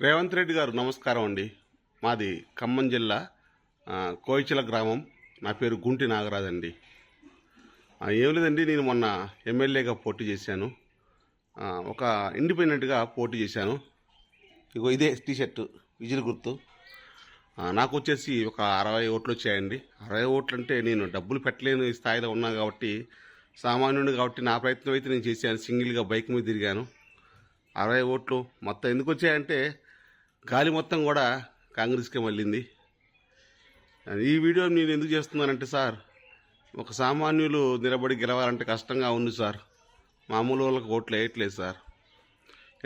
రేవంత్ రెడ్డి గారు నమస్కారం అండి. మాది ఖమ్మం జిల్లా కోయిచల గ్రామం. నా పేరు గుంటి నాగరాజ్ అండి. ఏం లేదండి నేను మొన్న ఎమ్మెల్యేగా పోటీ చేశాను. ఒక ఇండిపెండెంట్గా పోటీ చేశాను. ఇగో ఇదే టీషర్ట్ విజిల్ గుర్తు. నాకు వచ్చేసి ఒక అరవై ఓట్లు వచ్చాయండి. అరవై ఓట్లు అంటే నేను డబ్బులు పెట్టలేని స్థాయిలో ఉన్నాను కాబట్టి సామాన్యుడు కాబట్టి నా ప్రయత్నం అయితే నేను చేశాను. సింగిల్గా బైక్ మీద తిరిగాను. అరవై ఓట్లు మొత్తం ఎందుకు వచ్చాయంటే గాలి మొత్తం కూడా కాంగ్రెస్కే మళ్ళింది. ఈ వీడియో నేను ఎందుకు చేస్తున్నానంటే సార్ ఒక సామాన్యులు నిలబడి గెలవాలంటే కష్టంగా ఉంది సార్. మామూలు వాళ్ళకి ఓట్లు వేయట్లేదు సార్.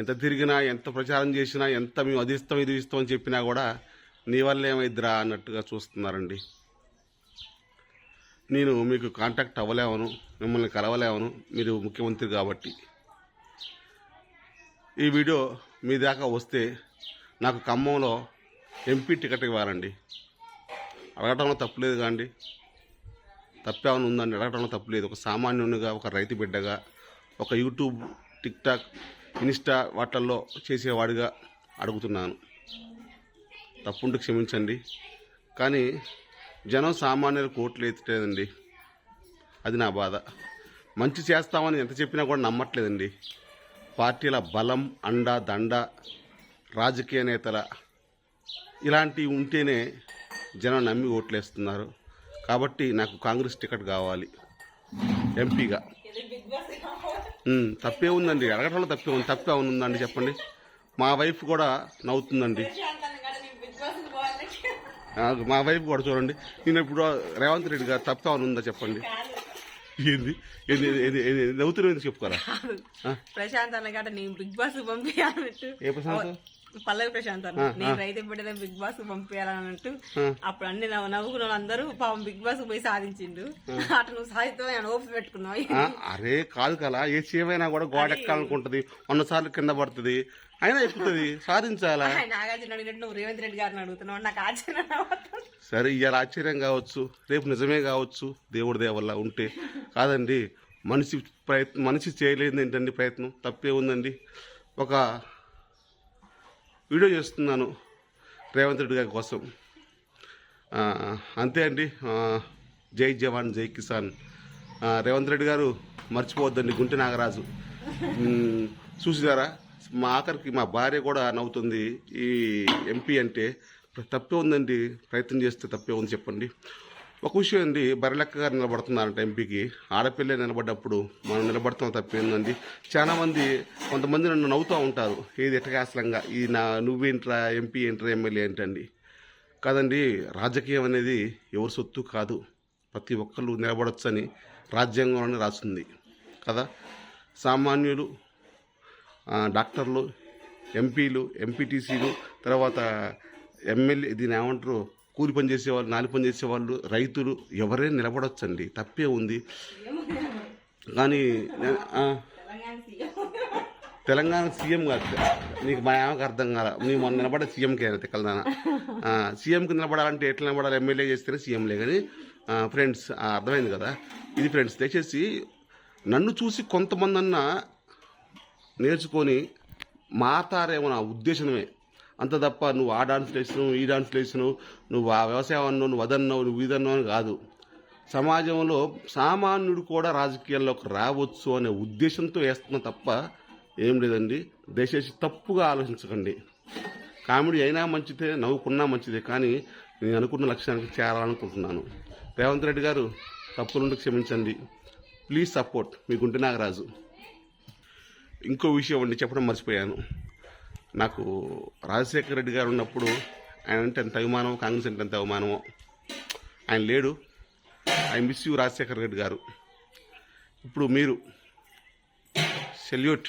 ఎంత తిరిగినా ఎంత ప్రచారం చేసినా ఎంత మేము అది ఇస్తాం ఇది ఇస్తాం అని చెప్పినా కూడా నీ వల్ల ఏమైద్దిరా అన్నట్టుగా చూస్తున్నారండి. నేను మీకు కాంటాక్ట్ అవ్వలేవను మిమ్మల్ని కలవలేవను మీరు ముఖ్యమంత్రి కాబట్టి. ఈ వీడియో మీ దాకా వస్తే నాకు ఖమ్మంలో ఎంపీ టికెట్ ఇవ్వాలండి. అడగటంలో తప్పులేదు కాండి. తప్పేమని ఉందండి అడగటంలో తప్పులేదు. ఒక సామాన్యునిగా ఒక రైతు బిడ్డగా ఒక యూట్యూబ్ టిక్టాక్ ఇన్స్టా వాటిల్లో చేసేవాడిగా అడుగుతున్నాను. తప్పుంటే క్షమించండి. కానీ జనం సామాన్యులు ఓట్లు ఎత్తలేదండి. అది నా బాధ. మంచి చేస్తామని ఎంత చెప్పినా కూడా నమ్మట్లేదండి. పార్టీల బలం అండ దండ రాజకీయ నేతల ఇలాంటివి ఉంటేనే జనం నమ్మి ఓట్లేస్తున్నారు. కాబట్టి నాకు కాంగ్రెస్ టికెట్ కావాలి. ఎంపీగా. తప్పే ఉందండి. అడగటంలో తప్పే ఉంది. తప్పే ఉందండి చెప్పండి. మా వైఫ్ కూడా నవ్వుతుందండి. మా వైఫ్ కూడా చూడండి. నేను ఇప్పుడు రేవంత్ రెడ్డి గారు తప్పే ఉందా చెప్పండి. ఏంది? ఏంది ఏంది ఏంది నవ్వుతున్నది చెప్పుకోరా? ప్రశాంత్ అన్న గట నేను బిగ్ బాస్ పంపించాలన్నట్టు ఏ ప్రశాంత్? పల్లవి ప్రశాంత్ అన్న. నేను రైతు బిడ్డనే బిగ్ బాస్ పంపించాలన్నట్టు అప్పుడు అన్ని నవ్వు నవ్వుకున్న అందరూ పాపం బిగ్ బాస్ పోయి సాధించిండు. అటు నువ్వు సాధిస్తావు ఓపిక పెట్టుకున్నావు. అరే కాదు కదా ఏ సేవైనా కూడా గోడ ఎక్కాలనుకుంటది వందసార్లు కింద పడుతుంది అయినా ఎక్కుతుంది సాధించాలా? నాగార్జున అడిగినట్టు నువ్వు రేవంత్ రెడ్డి గారిని అడుగుతున్నావు నాకు ఆశ్చర్యం. సరే ఇవాళ ఆశ్చర్యం కావచ్చు రేపు నిజమే కావచ్చు దేవుడి దేవల్ల ఉంటే. కాదండి మనిషి ప్రయత్నం మనిషి చేయలేదు ఏంటండి ప్రయత్నం తప్పే ఉందండి. ఒక వీడియో చేస్తున్నాను రేవంత్ రెడ్డి గారి కోసం. అంతే అండి. జై జవాన్ జై కిసాన్. రేవంత్ రెడ్డి గారు మర్చిపోవద్దండి గుంటె నాగరాజు. చూసినారా? మా ఆఖరికి మా భార్య కూడా నవ్వుతుంది. ఈ ఎంపీ అంటే తప్పే ఉందండి ప్రయత్నం చేస్తే తప్పే ఉంది చెప్పండి. ఒక విషయం అండి బరలెక్క గారు నిలబడుతున్నారంట ఎంపీకి. ఆడపిల్ల నిలబడ్డప్పుడు మనం నిలబడతాం తప్పేందండి చాలా మంది కొంతమంది నన్ను నవ్వుతూ ఉంటారు. ఏది ఎట్టకాసలంగా ఈ నా నువ్వేంట్రా ఎంపీ ఏంట్రా ఎమ్మెల్యే ఏంటండి. కాదండి రాజకీయం అనేది ఎవరి సొత్తు కాదు. ప్రతి ఒక్కళ్ళు నిలబడొచ్చని రాజ్యాంగంలోనే రాసింది కదా? సామాన్యులు డాక్టర్లు ఎంపీలు ఎంపీటీసీలు తర్వాత ఎమ్మెల్యే దీని ఏమంటారు? కూలి పని చేసేవాళ్ళు నాలి పని చేసేవాళ్ళు రైతులు ఎవరైనా నిలబడొచ్చండి. తప్పే ఉంది. కానీ తెలంగాణ సీఎం. కాదు. నీకు మా ఏమకు అర్థం కాల. నీ మొన్న నిలబడే సీఎంకే కలదాన సీఎంకి నిలబడాలంటే ఎట్లా నిలబడాలి? ఎమ్మెల్యే చేస్తేనే సీఎంలే కానీ ఫ్రెండ్స్ అర్థమైంది కదా? ఇది ఫ్రెండ్స్ దయచేసి నన్ను చూసి కొంతమంది అన్న నేర్చుకొని మాతారేమో నా ఉద్దేశమే. అంత తప్ప నువ్వు ఆ డాన్స్ వేసినావు ఈ డాన్స్ వేసినావు నువ్వు ఆ వ్యవసాయం అన్నావు నువ్వు అదన్నావు నువ్వు ఇదన్నావు అని కాదు. సమాజంలో సామాన్యుడు కూడా రాజకీయాల్లోకి రావచ్చు అనే ఉద్దేశంతో వేస్తున్నా తప్ప ఏం లేదండి. దయచేసి తప్పుగా ఆలోచించకండి. కామెడీ అయినా మంచిదే నవ్వుకున్నా మంచిదే కానీ నేను అనుకున్న లక్ష్యానికి చేరాలనుకుంటున్నాను. రేవంత్ రెడ్డి గారు తప్పులుండి క్షమించండి. ప్లీజ్ సపోర్ట్ మీ గుంటె నాగరాజు. ఇంకో విషయం అండి చెప్పడం మర్చిపోయాను. నాకు రాజశేఖర రెడ్డి గారు ఉన్నప్పుడు ఆయన అంటే ఎంత అభిమానమో కాంగ్రెస్ అంటే ఎంత అవమానమో ఆయన లేడు. I miss you Rajasekhara Reddy garu. ఇప్పుడు మీరు సెల్యూట్